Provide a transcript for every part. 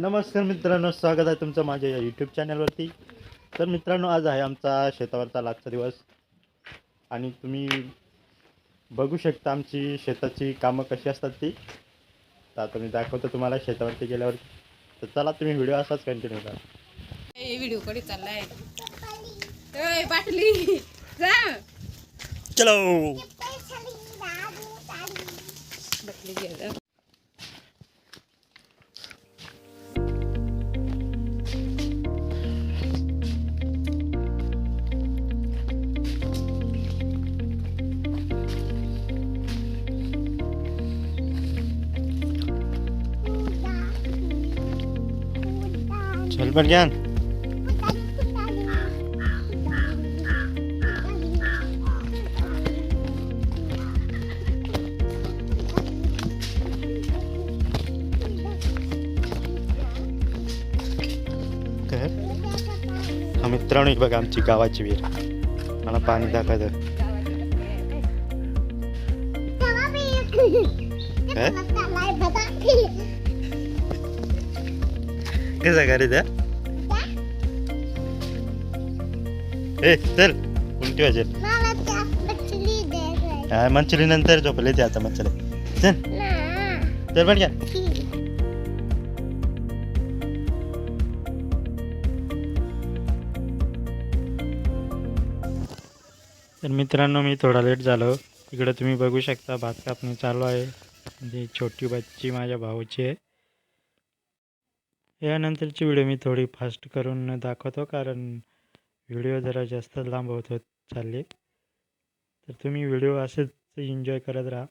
नमस्कार मित्रांनो स्वागत आहे तुमचं माझ्या या यूट्यूब चॅनलवरती तर मित्रांनो आज आहे आमचा शेतावरचा लाजचा दिवस. आणि तुम्ही बघू शकता आमची शेताची कामं कशी असतात ती. तर आता मी दाखवतो तुम्हाला शेतावरती गेल्यावर तर चला तुम्ही व्हिडिओ असाच कंटिन्यू करा. व्हिडिओ कडे चाललाय? बाटली जा. चलो. बाटली घे जा. चल पण ज्ञान तर हा मित्रांनो ही बघा आमची गावाची विहीर मला पाणी दाखवायचं काय कसं का रे त्या. ए चल उलटी वाजेल. हा मंचुरी नंतर झोपले ते आता मंचुरी. चल. चल पण घ्या. तर मित्रांनो मी थोडा लेट झालो. इकडं तुम्ही बघू शकता भात कापणी चालू आहे. म्हणजे छोटी बच्ची माझ्या भाऊची आहे. यानंतरची व्हिडिओ मी थोडी फास्ट करून दाखवतो कारण व्हिडिओ जरा जास्त लांब होत होत चालले. तर तुम्ही व्हिडिओ असेच एन्जॉय करत राहा.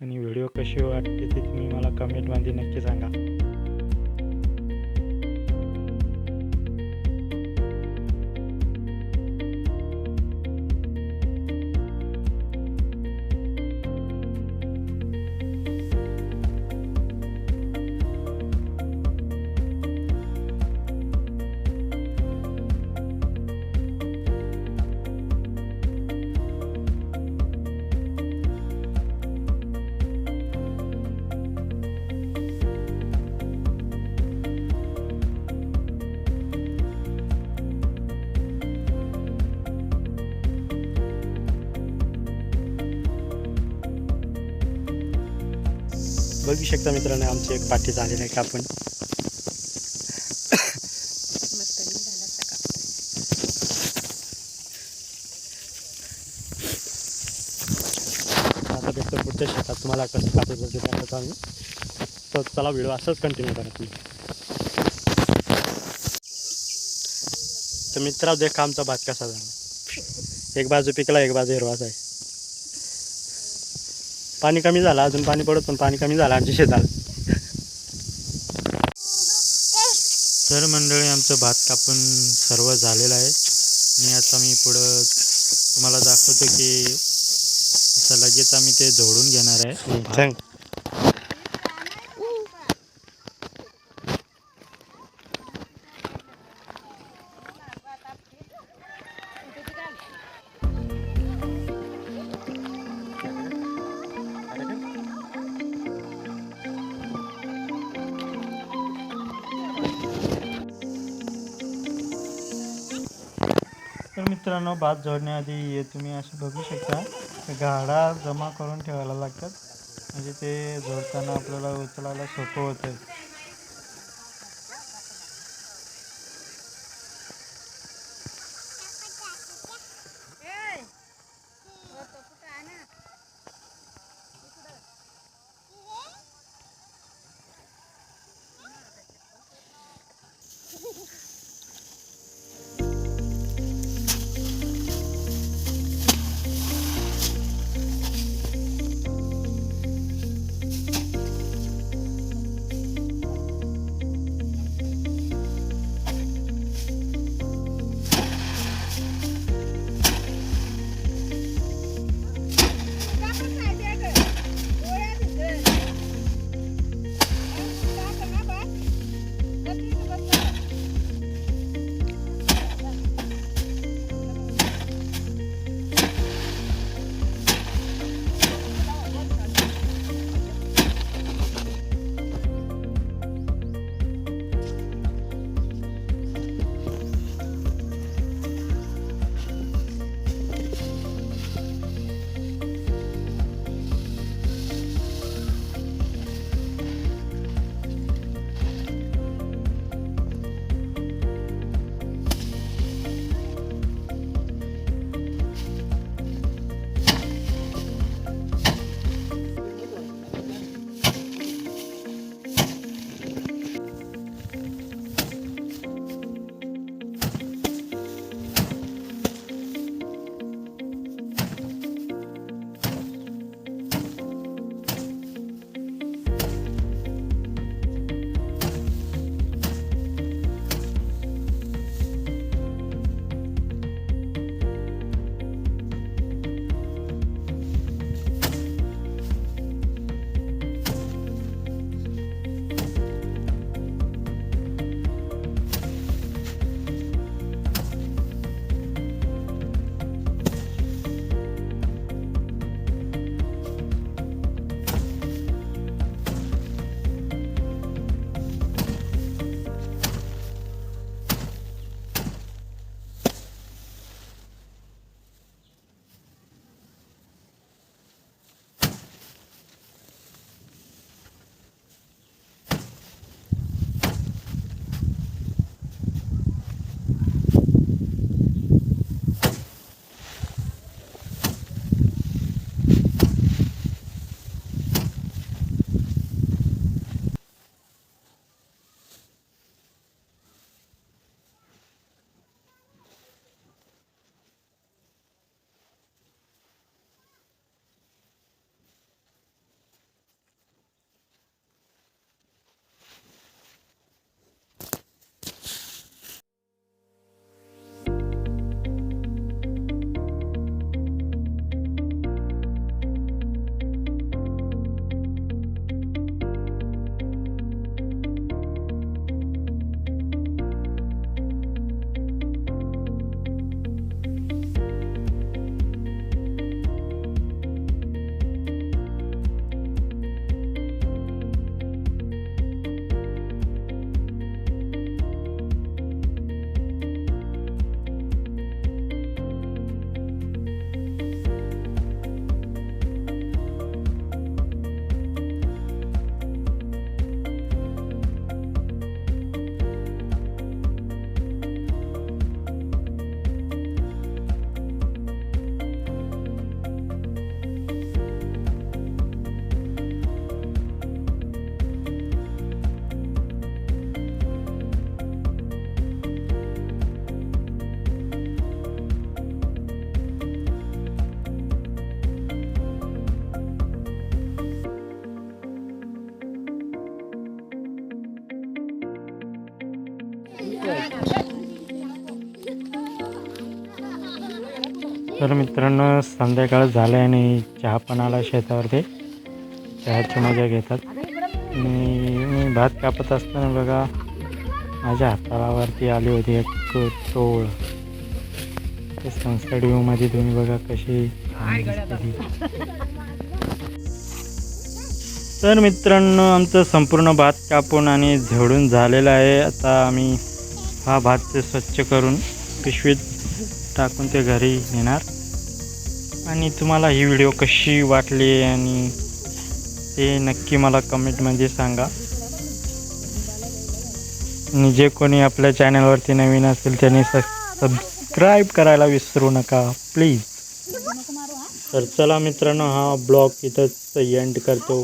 आणि व्हिडिओ कशी वाटते ते तुम्ही मला कमेंटमध्ये नक्की सांगा. बघू शकता मित्रांनो आमची एक पाठी झालेली आहे कापून मस्तानी आता भेटतो पुढच्या शेतात. तुम्हाला कसं कापूस वगैरे दाखवतो आम्ही. तर चला व्हिडिओ असंच कंटिन्यू करा तुम्ही. तर मित्रा देखा आमचा भात कसा झाला. एक बाजू पिकला एक बाजू हिरवाच आहे. पाणी कमी झालं अजून पाणी पडत पण पाणी कमी झालं आमच्या शेताला तर मंडळी आमचं भात कापून सर्व झालेलं आहे. आणि आता मी पुढं तुम्हाला दाखवतो की आता लगेच आम्ही ते जोडून घेणार आहे. मित्रांनो भात जोडण्याआधी हे तुम्ही असं बघू शकता गाडा जमा करून ठेवायला लागतात. म्हणजे ते जोडताना आपल्याला उचलायला सोपं होतं तर मित्रांनो संध्याकाळ झालं आणि चहा पण आला शेतावरती चहाची मजा घेतात. आणि मी भात कापत असताना बघा माझ्या हातावरती आली होती एक टोळ ते सनसेट व्ह्यूमध्ये तुम्ही बघा कशी तर मित्रांनो आमचं संपूर्ण भात कापून आणि झडून झालेलं आहे. आता आम्ही हा भात ते स्वच्छ करून पिशवीत टाकून ते घरी नेणार. आणि तुम्हाला ही व्हिडिओ कशी वाटली आणि ते नक्की मला कमेंटमध्ये सांगा. आणि जे कोणी आपल्या चॅनलवरती नवीन असेल त्यांनी सबस्क्राईब करायला विसरू नका प्लीज तर चला मित्रांनो हा ब्लॉग इथंच एंड करतो.